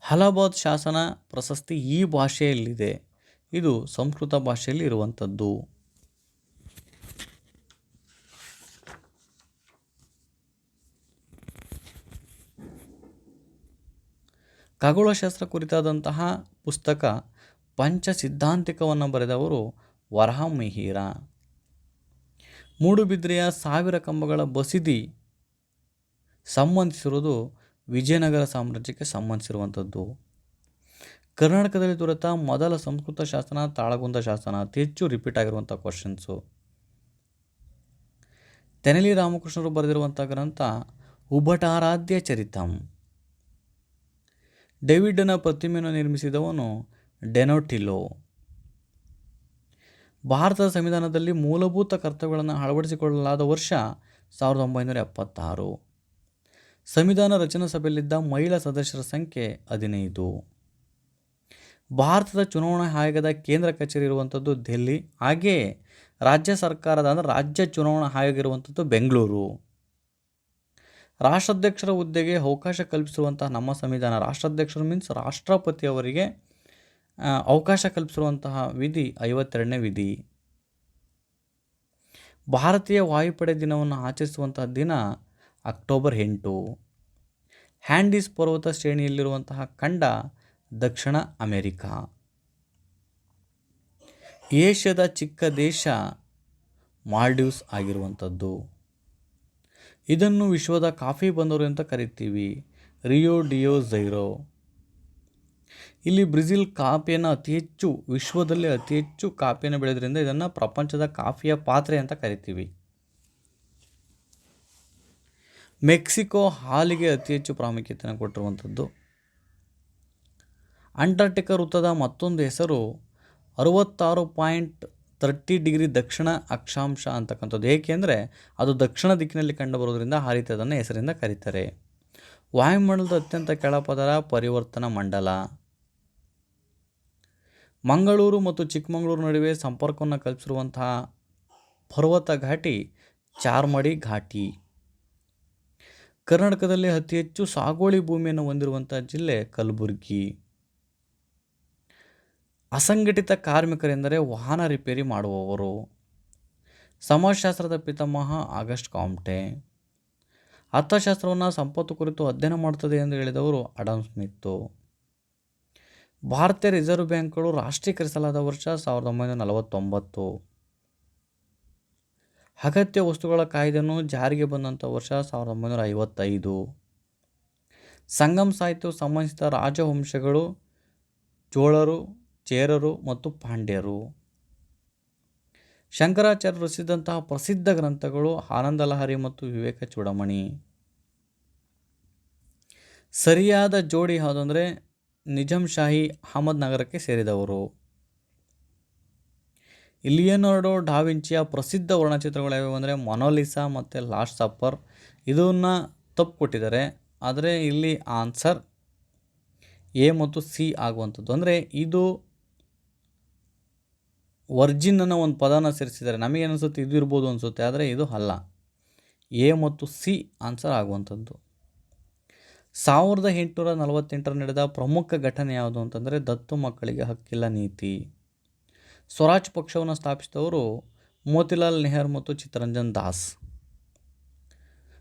ಹಲಬಾದ್ ಶಾಸನ ಪ್ರಶಸ್ತಿ ಈ ಭಾಷೆಯಲ್ಲಿದೆ. ಇದು ಸಂಸ್ಕೃತ ಭಾಷೆಯಲ್ಲಿ ಇರುವಂಥದ್ದು. ಖಗೋಳಶಾಸ್ತ್ರ ಕುರಿತಾದಂತಹ ಪುಸ್ತಕ ಪಂಚ ಸಿದ್ಧಾಂತಿಕವನ್ನು ಬರೆದವರು ವರಹ ಮಿಹಿರ ಮೂಡುಬಿದ್ರೆಯ ಸಾವಿರ ಕಂಬಗಳ ಬಸಿದಿ ಸಂಬಂಧಿಸಿರುವುದು ವಿಜಯನಗರ ಸಾಮ್ರಾಜ್ಯಕ್ಕೆ ಸಂಬಂಧಿಸಿರುವಂಥದ್ದು. ಕರ್ನಾಟಕದಲ್ಲಿ ದೊರೆತ ಮೊದಲ ಸಂಸ್ಕೃತ ಶಾಸನ, ತಾಳಗುಂದ ಶಾಸನ, ಅತಿ ಹೆಚ್ಚು ರಿಪೀಟ್ ಆಗಿರುವಂಥ ಕ್ವಶನ್ಸು ತೆನಲಿ ರಾಮಕೃಷ್ಣರು ಬರೆದಿರುವಂಥ ಗ್ರಂಥ ಉಭಟಾರಾಧ್ಯ ಚರಿತಂ. ಡೇವಿಡ್ನ ಪ್ರತಿಮೆಯನ್ನು ನಿರ್ಮಿಸಿದವನು ಡೆನೋಟಿಲೋ. ಭಾರತದ ಸಂವಿಧಾನದಲ್ಲಿ ಮೂಲಭೂತ ಕರ್ತವ್ಯಗಳನ್ನು ಅಳವಡಿಸಿಕೊಳ್ಳಲಾದ ವರ್ಷ ಸಾವಿರದ ಒಂಬೈನೂರ ಎಪ್ಪತ್ತಾರು. ಸಂವಿಧಾನ ರಚನಾ ಸಭೆಯಲ್ಲಿದ್ದ ಮಹಿಳಾ ಸದಸ್ಯರ ಸಂಖ್ಯೆ ಹದಿನೈದು. ಭಾರತದ ಚುನಾವಣಾ ಆಯೋಗದ ಕೇಂದ್ರ ಕಚೇರಿ ಇರುವಂಥದ್ದು ದೆಹಲಿ ಹಾಗೆಯೇ ರಾಜ್ಯ ಸರ್ಕಾರದ ಅಂದರೆ ರಾಜ್ಯ ಚುನಾವಣಾ ಆಯೋಗ ಇರುವಂಥದ್ದು ಬೆಂಗಳೂರು. ರಾಷ್ಟ್ರಾಧ್ಯಕ್ಷರ ಹುದ್ದೆಗೆ ಅವಕಾಶ ಕಲ್ಪಿಸಿರುವಂತಹ ನಮ್ಮ ಸಂವಿಧಾನ. ರಾಷ್ಟ್ರಾಧ್ಯಕ್ಷರು ಮೀನ್ಸ್ ರಾಷ್ಟ್ರಪತಿ ಅವರಿಗೆ ಅವಕಾಶ ಕಲ್ಪಿಸಿರುವಂತಹ ವಿಧಿ, ಐವತ್ತೆರಡನೇ ವಿಧಿ. ಭಾರತೀಯ ವಾಯುಪಡೆ ದಿನವನ್ನು ಆಚರಿಸುವಂತಹ ದಿನ ಅಕ್ಟೋಬರ್ ಎಂಟು. ಹ್ಯಾಂಡೀಸ್ ಪರ್ವತ ಶ್ರೇಣಿಯಲ್ಲಿರುವಂತಹ ಖಂಡ ದಕ್ಷಿಣ ಅಮೆರಿಕಾ. ಏಷ್ಯಾದ ಚಿಕ್ಕ ದೇಶ ಮಾಲ್ಡೀವ್ಸ್ ಆಗಿರುವಂಥದ್ದು. ಇದನ್ನು ವಿಶ್ವದ ಕಾಫಿ ಬಂದರು ಅಂತ ಕರಿತೀವಿ. Rio de Janeiro. ಇಲ್ಲಿ ಬ್ರೆಜಿಲ್ ಕಾಫಿಯನ್ನು ಅತಿ ಹೆಚ್ಚು, ವಿಶ್ವದಲ್ಲಿ ಅತಿ ಹೆಚ್ಚು ಕಾಫಿಯನ್ನು ಬೆಳೆದ್ರಿಂದ ಇದನ್ನು ಪ್ರಪಂಚದ ಕಾಫಿಯ ಪಾತ್ರೆ ಅಂತ ಕರಿತೀವಿ. ಮೆಕ್ಸಿಕೋ ಹಾಲಿಗೆ ಅತಿ ಹೆಚ್ಚು ಪ್ರಾಮುಖ್ಯತೆಯನ್ನು ಕೊಟ್ಟಿರುವಂಥದ್ದು. ಅಂಟಾರ್ಟಿಕಾ ವೃತ್ತದ ಮತ್ತೊಂದು ಹೆಸರು ಅರವತ್ತಾರು ಪಾಯಿಂಟ್ ತರ್ಟಿ ಡಿಗ್ರಿ ದಕ್ಷಿಣ ಅಕ್ಷಾಂಶ ಅಂತಕ್ಕಂಥದ್ದು. ಏಕೆಂದರೆ ಅದು ದಕ್ಷಿಣ ದಿಕ್ಕಿನಲ್ಲಿ ಕಂಡುಬರೋದ್ರಿಂದ ಆ ರೀತಿ ಅದನ್ನು ಹೆಸರಿಂದ ಕರೀತಾರೆ. ವಾಯುಮಂಡಲದ ಅತ್ಯಂತ ಕೆಳಪದರ ಪರಿವರ್ತನಾ ಮಂಡಲ. ಮಂಗಳೂರು ಮತ್ತು ಚಿಕ್ಕಮಗಳೂರು ನಡುವೆ ಸಂಪರ್ಕವನ್ನು ಕಲ್ಪಿಸಿರುವಂತಹ ಪರ್ವತ ಘಾಟಿ ಚಾರ್ಮಡಿ ಘಾಟಿ. ಕರ್ನಾಟಕದಲ್ಲಿ ಅತಿ ಹೆಚ್ಚು ಸಾಗುವಳಿ ಭೂಮಿಯನ್ನು ಹೊಂದಿರುವಂಥ ಜಿಲ್ಲೆ ಕಲಬುರಗಿ. ಅಸಂಘಟಿತ ಕಾರ್ಮಿಕರೆಂದರೆ ವಾಹನ ರಿಪೇರಿ ಮಾಡುವವರು. ಸಮಾಜಶಾಸ್ತ್ರದ ಪಿತಾಮಹ ಆಗಸ್ಟ್ ಕಾಮ್ಟೆ ಅರ್ಥಶಾಸ್ತ್ರವನ್ನು ಸಂಪತ್ತು ಕುರಿತು ಅಧ್ಯಯನ ಮಾಡುತ್ತದೆ ಎಂದು ಹೇಳಿದವರು ಅಡಮ್ ಸ್ಮಿತ್ತು. ಭಾರತೀಯ ರಿಸರ್ವ್ ಬ್ಯಾಂಕ್ಗಳು ರಾಷ್ಟ್ರೀಕರಿಸಲಾದ ವರ್ಷ ಸಾವಿರದ ಒಂಬೈನೂರ ನಲವತ್ತೊಂಬತ್ತು. ಅಗತ್ಯ ವಸ್ತುಗಳ ಕಾಯ್ದೆಯನ್ನು ಜಾರಿಗೆ ಬಂದಂಥ ವರ್ಷ ಸಾವಿರದ ಒಂಬೈನೂರ ಐವತ್ತೈದು. ಸಂಗಮ್ ಸಾಹಿತ್ಯವು ಸಂಬಂಧಿಸಿದ ರಾಜವಂಶಗಳು ಚೋಳರು ಚೇರರು ಮತ್ತು ಪಾಂಡ್ಯರು. ಶಂಕರಾಚಾರ್ಯ ರಚಿಸಿದಂತಹ ಪ್ರಸಿದ್ಧ ಗ್ರಂಥಗಳು ಆನಂದ ಲಹರಿ ಮತ್ತು ವಿವೇಕ ಚೂಡಮಣಿ. ಸರಿಯಾದ ಜೋಡಿ ಯಾವುದಂದರೆ ನಿಜಾಂ ಶಾಹಿ ಅಹಮದ್ ನಗರಕ್ಕೆ ಸೇರಿದವರು. ಇಲಿಯನಾರ್ಡೋ ಡಾವಿಂಚಿಯ ಪ್ರಸಿದ್ಧ ವರ್ಣಚಿತ್ರಗಳು ಯಾವ್ಯಾವು ಅಂದರೆ ಮೊನೋಲಿಸಾ ಮತ್ತು ಲಾಸ್ಟ್ ಸಪ್ಪರ್. ಇದನ್ನು ತಪ್ಪು ಕೊಟ್ಟಿದ್ದಾರೆ. ಆದರೆ ಇಲ್ಲಿ ಆನ್ಸರ್ ಎ ಮತ್ತು ಸಿ ಆಗುವಂಥದ್ದು. ಅಂದರೆ ಇದು ವರ್ಜಿನ್ ಅನ್ನೋ ಒಂದು ಪದನ ಸೇರಿಸಿದ್ದಾರೆ ನಮಗೆ ಅನಿಸುತ್ತೆ ಇದು ಇರ್ಬೋದು ಅನಿಸುತ್ತೆ, ಆದರೆ ಇದು ಅಲ್ಲ. ಎ ಮತ್ತು ಸಿ ಆನ್ಸರ್ ಆಗುವಂಥದ್ದು. ಸಾವಿರದ ಎಂಟುನೂರ ನಲವತ್ತೆಂಟರ ನಡೆದ ಪ್ರಮುಖ ಘಟನೆ ಯಾವುದು ಅಂತಂದರೆ ದತ್ತು ಮಕ್ಕಳಿಗೆ ಹಕ್ಕಿಲ್ಲ ನೀತಿ. ಸ್ವರಾಜ್ ಪಕ್ಷವನ್ನು ಸ್ಥಾಪಿಸಿದವರು ಮೋತಿಲಾಲ್ ನೆಹರು ಮತ್ತು ಚಿತ್ತರಂಜನ್ ದಾಸ್.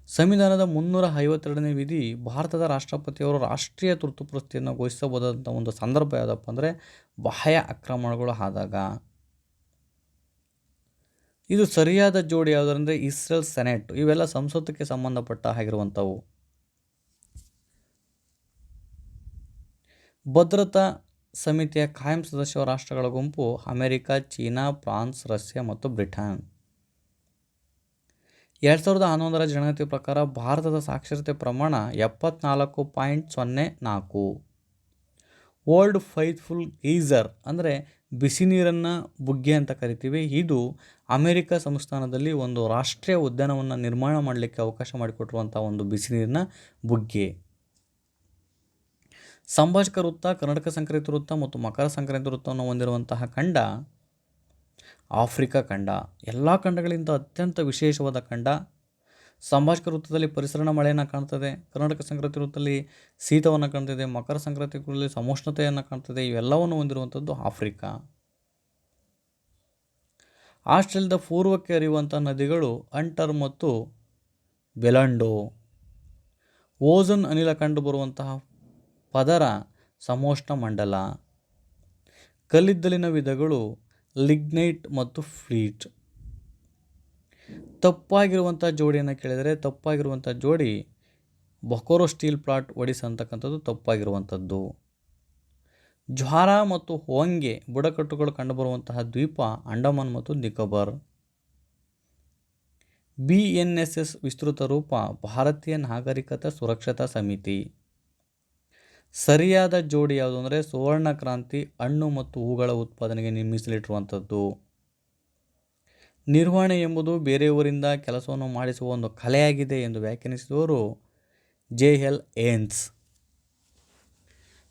ಸಂವಿಧಾನದ ಮುನ್ನೂರ ಐವತ್ತೆರಡನೇ ವಿಧಿ ಭಾರತದ ರಾಷ್ಟ್ರಪತಿಯವರು ರಾಷ್ಟ್ರೀಯ ತುರ್ತು ಪರಿಸ್ಥಿತಿಯನ್ನು ಘೋಷಿಸಬಹುದಾದಂಥ ಒಂದು ಸಂದರ್ಭ ಯಾವುದಪ್ಪ ಅಂದರೆ ಬಾಹ್ಯ ಆಕ್ರಮಣಗಳು ಆದಾಗ. ಇದು ಸರಿಯಾದ ಜೋಡಿ ಯಾವುದಂದರೆ ಇಸ್ರೇಲ್ ಸೆನೆಟ್. ಇವೆಲ್ಲ ಸಂಸತ್ತಕ್ಕೆ ಸಂಬಂಧಪಟ್ಟ ಆಗಿರುವಂಥವು. ಭದ್ರತಾ ಸಮಿತಿಯ ಕಾಯಂ ಸದಸ್ಯ ರಾಷ್ಟ್ರಗಳ ಗುಂಪು ಅಮೆರಿಕ, ಚೀನಾ, ಫ್ರಾನ್ಸ್, ರಷ್ಯಾ ಮತ್ತು ಬ್ರಿಟನ್. ಎರಡು ಸಾವಿರದ ಹನ್ನೊಂದರ ಜನಗತಿ ಪ್ರಕಾರ ಭಾರತದ ಸಾಕ್ಷರತೆ ಪ್ರಮಾಣ ಎಪ್ಪತ್ನಾಲ್ಕು ಪಾಯಿಂಟ್ ಸೊನ್ನೆ ನಾಲ್ಕು. ಓಲ್ಡ್ ಫೈತ್ಫುಲ್ ಗೀಸರ್ ಅಂದರೆ ಬಿಸಿ ನೀರನ್ನು ಬುಗ್ಗೆ ಅಂತ ಕರಿತೀವಿ. ಇದು ಅಮೆರಿಕ ಸಂಸ್ಥಾನದಲ್ಲಿ ಒಂದು ರಾಷ್ಟ್ರೀಯ ಉದ್ಯಾನವನ್ನು ನಿರ್ಮಾಣ ಮಾಡಲಿಕ್ಕೆ ಅವಕಾಶ ಮಾಡಿಕೊಟ್ಟಿರುವಂಥ ಒಂದು ಬಿಸಿ ನೀರಿನ ಬುಗ್ಗೆ. ಸಂಭಾಷಕ ವೃತ್ತ, ಕರ್ನಾಟಕ ಸಂಕ್ರಾಂತಿ ವೃತ್ತ ಮತ್ತು ಮಕರ ಸಂಕ್ರಾಂತಿ ವೃತ್ತವನ್ನು ಹೊಂದಿರುವಂತಹ ಖಂಡ ಆಫ್ರಿಕಾ ಖಂಡ. ಎಲ್ಲ ಖಂಡಗಳಿಂದ ಅತ್ಯಂತ ವಿಶೇಷವಾದ ಖಂಡ ಸಂಭಾಷಕ ವೃತ್ತದಲ್ಲಿ ಪರಿಸರಣ ಮಳೆಯನ್ನು ಕಾಣ್ತದೆ, ಕರ್ನಾಟಕ ಸಂಕ್ರಾಂತಿ ವೃತ್ತದಲ್ಲಿ ಶೀತವನ್ನು ಕಾಣ್ತದೆ, ಮಕರ ಸಂಕ್ರಾಂತಿ ಸಮೋಷ್ಣತೆಯನ್ನು ಕಾಣ್ತದೆ, ಇವೆಲ್ಲವನ್ನು ಹೊಂದಿರುವಂಥದ್ದು ಆಫ್ರಿಕಾ. ಆಸ್ಟ್ರೇಲಿಯಾದ ಪೂರ್ವಕ್ಕೆ ಹರಿಯುವಂಥ ನದಿಗಳು ಅಂಟರ್ ಮತ್ತು ಬೆಲಂಡೋ. ಓಝನ್ ಅನಿಲ ಕಂಡುಬರುವಂತಹ ಪದರ ಸಮೋಷ್ಣ ಮಂಡಲ. ಕಲ್ಲಿದ್ದಲಿನ ವಿಧಗಳು ಲಿಗ್ನೈಟ್ ಮತ್ತು ಫ್ಲೀಟ್. ತಪ್ಪಾಗಿರುವಂಥ ಜೋಡಿಯನ್ನು ಕೇಳಿದರೆ ತಪ್ಪಾಗಿರುವಂಥ ಜೋಡಿ ಬೊಕೋರೋ ಸ್ಟೀಲ್ ಪ್ಲಾಟ್ ಒಡಿಸ್ ಅಂತಕ್ಕಂಥದ್ದು ತಪ್ಪಾಗಿರುವಂಥದ್ದು. ಜ್ವಾರ ಮತ್ತು ಹೋಂಗೆ ಬುಡಕಟ್ಟುಗಳು ಕಂಡುಬರುವಂತಹ ದ್ವೀಪ ಅಂಡಮಾನ್ ಮತ್ತು Nicobar. B N S S ವಿಸ್ತೃತ ರೂಪ ಭಾರತೀಯ ನಾಗರಿಕತಾ ಸುರಕ್ಷತಾ ಸಮಿತಿ. ಸರಿಯಾದ ಜೋಡಿ ಯಾವುದು ಅಂದರೆ ಸುವರ್ಣ ಕ್ರಾಂತಿ ಹಣ್ಣು ಮತ್ತು ಹೂಗಳ ಉತ್ಪಾದನೆಗೆ ನಿರ್ಮಿಸಲಿಟ್ಟಿರುವಂಥದ್ದು. ನಿರ್ವಹಣೆ ಎಂಬುದು ಬೇರೆಯವರಿಂದ ಕೆಲಸವನ್ನು ಮಾಡಿಸುವ ಒಂದು ಕಲೆಯಾಗಿದೆ ಎಂದು ವ್ಯಾಖ್ಯಾನಿಸಿದವರು ಜೆ ಎಲ್ ಏನ್ಸ್.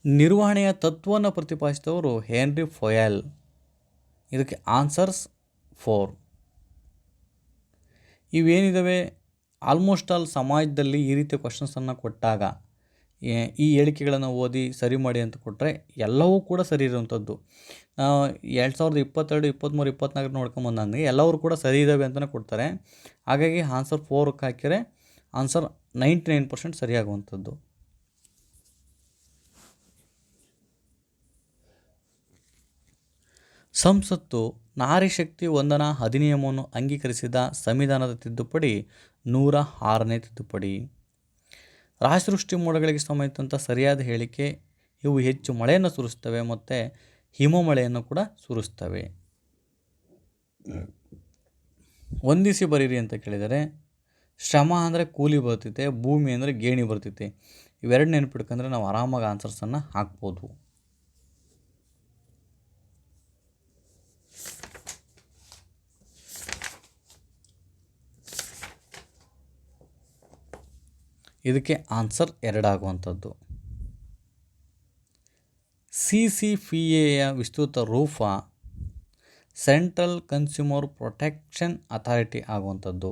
ನಿರ್ವಹಣೆಯ ತತ್ವವನ್ನು ಪ್ರತಿಪಾದಿಸಿದವರು ಹೆನ್ರಿ ಫೊಯಲ್. ಇದಕ್ಕೆ ಆನ್ಸರ್ಸ್ ಫೋರ್. ಇವೇನಿದ್ದಾವೆ ಆಲ್ಮೋಸ್ಟ್ ಆಲ್ ಸಮಾಜದಲ್ಲಿ ಈ ರೀತಿಯ ಕ್ವಶನ್ಸನ್ನು ಕೊಟ್ಟಾಗ ಈ ಹೇಳಿಕೆಗಳನ್ನು ಓದಿ ಸರಿ ಮಾಡಿ ಅಂತ ಕೊಟ್ಟರೆ ಎಲ್ಲವೂ ಕೂಡ ಸರಿ ಇರುವಂಥದ್ದು. ಎರಡು ಸಾವಿರದ ಇಪ್ಪತ್ತೆರಡು ಇಪ್ಪತ್ತ್ಮೂರು ಇಪ್ಪತ್ತ್ನಾಲ್ಕು ನೋಡ್ಕೊಂಬಂದಂಗೆ ಎಲ್ಲವರು ಕೂಡ ಸರಿ ಇದ್ದಾವೆ ಅಂತಲೇ ಕೊಡ್ತಾರೆ. ಹಾಗಾಗಿ ಆನ್ಸರ್ ಫೋರ್ಕ್ ಹಾಕಿದರೆ ಆನ್ಸರ್ ನೈಂಟಿ ನೈನ್ ಪರ್ಸೆಂಟ್ ಸರಿಯಾಗುವಂಥದ್ದು ಸಂಸತ್ತು ನಾರಿಶಕ್ತಿ ವಂದನಾ ಅಧಿನಿಯಮವನ್ನು ಅಂಗೀಕರಿಸಿದ ಸಂವಿಧಾನದ ತಿದ್ದುಪಡಿ ನೂರ ಆರನೇ ತಿದ್ದುಪಡಿ. ರಾಶಿವೃಷ್ಟಿ ಮೋಡಗಳಿಗೆ ಸಂಬಂಧಿಸಿದಂಥ ಸರಿಯಾದ ಹೇಳಿಕೆ, ಇವು ಹೆಚ್ಚು ಮಳೆಯನ್ನು ಸುರಿಸ್ತವೆ ಮತ್ತು ಹಿಮ ಮಳೆಯನ್ನು ಕೂಡ ಸುರಿಸ್ತವೆ. ಹೊಂದಿಸಿ ಬರೀರಿ ಅಂತ ಕೇಳಿದರೆ, ಶ್ರಮ ಅಂದರೆ ಕೂಲಿ ಬರ್ತೈತೆ ಭೂಮಿ ಅಂದರೆ ಗೇಣಿ ಬರ್ತೈತೆ ಇವೆರಡು ನೆನಪಿಡ್ಕಂದ್ರೆ ನಾವು ಆರಾಮಾಗಿ ಆನ್ಸರ್ಸನ್ನು ಹಾಕ್ಬೋದು. ಇದಕ್ಕೆ ಆನ್ಸರ್ ಎರಡಾಗುವಂಥದ್ದು. ಸಿ ಸಿ ಪಿ ಎಯ ವಿಸ್ತೃತ ರೂಪ ಸೆಂಟ್ರಲ್ ಕನ್ಸ್ಯೂಮರ್ ಪ್ರೊಟೆಕ್ಷನ್ ಅಥಾರಿಟಿ ಆಗುವಂಥದ್ದು.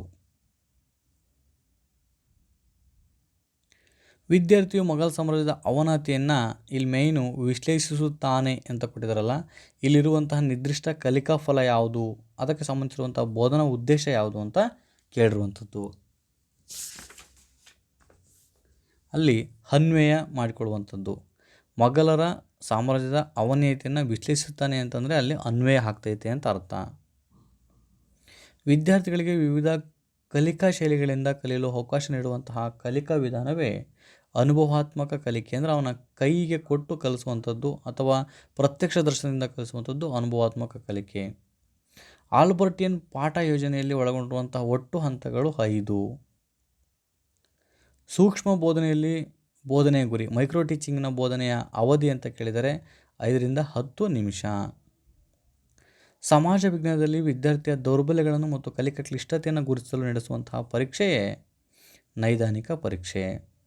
ವಿದ್ಯಾರ್ಥಿಯು ಮೊಘಲ್ ಸಾಮ್ರಾಜ್ಯದ ಅವನತಿಯನ್ನು ಇಲ್ಲಿ ಮೇಯ್ನು ವಿಶ್ಲೇಷಿಸುತ್ತಾನೆ ಅಂತ ಕೊಟ್ಟಿದ್ದಾರಲ್ಲ, ಇಲ್ಲಿರುವಂತಹ ನಿರ್ದಿಷ್ಟ ಕಲಿಕಾ ಫಲ ಯಾವುದು, ಅದಕ್ಕೆ ಸಂಬಂಧಿಸಿರುವಂಥ ಬೋಧನಾ ಉದ್ದೇಶ ಯಾವುದು ಅಂತ ಕೇಳಿರುವಂಥದ್ದು. ಅಲ್ಲಿ ಅನ್ವಯ ಮಾಡಿಕೊಳ್ಳುವಂಥದ್ದು. ಮೊಘಲರ ಸಾಮ್ರಾಜ್ಯದ ಅವನೀಯತೆಯನ್ನು ವಿಶ್ಲೇಷಿಸುತ್ತಾನೆ ಅಂತಂದರೆ ಅಲ್ಲಿ ಅನ್ವಯ ಆಗ್ತೈತೆ ಅಂತ ಅರ್ಥ. ವಿದ್ಯಾರ್ಥಿಗಳಿಗೆ ವಿವಿಧ ಕಲಿಕಾ ಶೈಲಿಗಳಿಂದ ಕಲಿಯಲು ಅವಕಾಶ ನೀಡುವಂತಹ ಕಲಿಕಾ ವಿಧಾನವೇ ಅನುಭವಾತ್ಮಕ ಕಲಿಕೆ ಅಂದರೆ ಅವನ ಕೈಗೆ ಕೊಟ್ಟು ಕಲಿಸುವಂಥದ್ದು ಅಥವಾ ಪ್ರತ್ಯಕ್ಷ ದರ್ಶನದಿಂದ ಕಲಿಸುವಂಥದ್ದು ಅನುಭವಾತ್ಮಕ ಕಲಿಕೆ. ಆಲ್ಬರ್ಟಿಯನ್ ಪಾಠ ಯೋಜನೆಯಲ್ಲಿ ಒಳಗೊಂಡಿರುವಂತಹ ಒಟ್ಟು ಹಂತಗಳು ಐದು. ಸೂಕ್ಷ್ಮ ಬೋಧನೆಯಲ್ಲಿ ಬೋಧನೆಯ ಗುರಿ ಮೈಕ್ರೋ ಟೀಚಿಂಗ್ನ ಬೋಧನೆಯ ಅವಧಿ ಅಂತ ಕೇಳಿದರೆ ಐದರಿಂದ ಹತ್ತು ನಿಮಿಷ. ಸಮಾಜ ವಿಜ್ಞಾನದಲ್ಲಿ ವಿದ್ಯಾರ್ಥಿಯ ದೌರ್ಬಲ್ಯಗಳನ್ನು ಮತ್ತು ಕಲಿಕಾ ಕ್ಲಿಷ್ಟತೆಯನ್ನು ಗುರುತಿಸಲು ನಡೆಸುವಂತಹ ಪರೀಕ್ಷೆಯೇ ನೈದಾನಿಕ ಪರೀಕ್ಷೆ.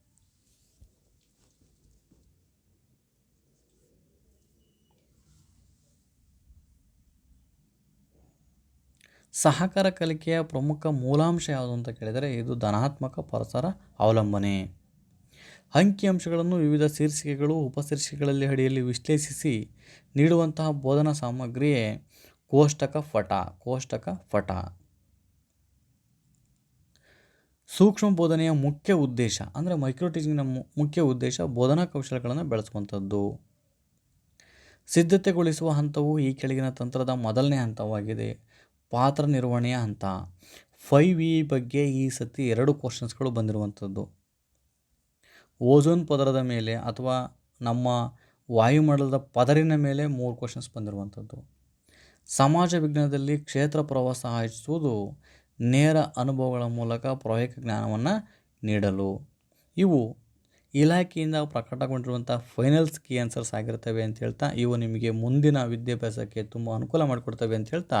ಸಹಕಾರ ಕಲಿಕೆಯ ಪ್ರಮುಖ ಮೂಲಾಂಶ ಯಾವುದು ಅಂತ ಕೇಳಿದರೆ ಇದು ಧನಾತ್ಮಕ ಪರಸರ ಅವಲಂಬನೆ. ಅಂಕಿಅಂಶಗಳನ್ನು ವಿವಿಧ ಶೀರ್ಷಿಕೆಗಳು, ಉಪಶೀರ್ಷಿಕೆಗಳಲ್ಲಿ ಅಡಿಯಲ್ಲಿ ವಿಶ್ಲೇಷಿಸಿ ನೀಡುವಂತಹ ಬೋಧನಾ ಸಾಮಗ್ರಿಯೇ ಕೋಷ್ಟಕ ಫಟ ಕೋಷ್ಟಕ ಫಟ. ಸೂಕ್ಷ್ಮ ಬೋಧನೆಯ ಮುಖ್ಯ ಉದ್ದೇಶ, ಅಂದರೆ ಮೈಕ್ರೋ ಟೀಚಿಂಗ್ನ ಮುಖ್ಯ ಉದ್ದೇಶ ಬೋಧನಾ ಕೌಶಲಗಳನ್ನು ಬೆಳೆಸುವಂಥದ್ದು. ಸಿದ್ಧತೆಗೊಳಿಸುವ ಹಂತವು ಈ ಕೆಳಗಿನ ತಂತ್ರದ ಮೊದಲನೇ ಹಂತವಾಗಿದೆ. ಪಾತ್ರ ನಿರ್ವಹಣೆಯ ಹಂತ ಫೈವ್ ಇ ಬಗ್ಗೆ ಈ ಸತಿ ಎರಡು ಕ್ವಶನ್ಸ್ಗಳು ಬಂದಿರುವಂಥದ್ದು ಓಝೋನ್ ಪದರದ ಮೇಲೆ ಅಥವಾ ನಮ್ಮ ವಾಯುಮಂಡಲದ ಪದರಿನ ಮೇಲೆ ಮೂರು ಕ್ವಶನ್ಸ್ ಬಂದಿರುವಂಥದ್ದು ಸಮಾಜ ವಿಜ್ಞಾನದಲ್ಲಿ ಕ್ಷೇತ್ರ ಪ್ರವಾಸ ಆಯೋಜಿಸುವುದು ನೇರ ಅನುಭವಗಳ ಮೂಲಕ ಪ್ರಾಯೋಗಿಕ ಜ್ಞಾನವನ್ನು ನೀಡಲು. ಇವು ಇಲಾಖೆಯಿಂದ ಪ್ರಕಟಗೊಂಡಿರುವಂಥ ಫೈನಲ್ಸ್ ಕೀ ಆನ್ಸರ್ಸ್ ಆಗಿರ್ತವೆ ಅಂತ ಹೇಳ್ತಾ, ಇವು ನಿಮಗೆ ಮುಂದಿನ ವಿದ್ಯಾಭ್ಯಾಸಕ್ಕೆ ತುಂಬ ಅನುಕೂಲ ಮಾಡಿಕೊಡ್ತವೆ ಅಂತ ಹೇಳ್ತಾ